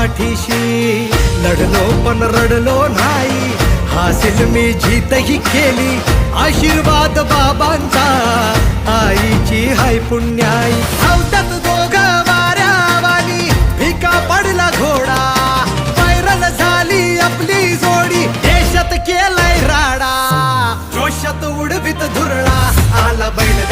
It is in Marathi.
पाठीशी. लढलो पण रडलो नाही. हासिल मी जीतही केली. आशीर्वाद बाबांचा. आईची हाय पुण्याई. हौतात दोघ वाऱ्यावाली. भिका पडला घोडा. व्हायरल झाली आपली जोडी. देशात केलाय राडा. जोशात उडवीत धुरळा. आला बैल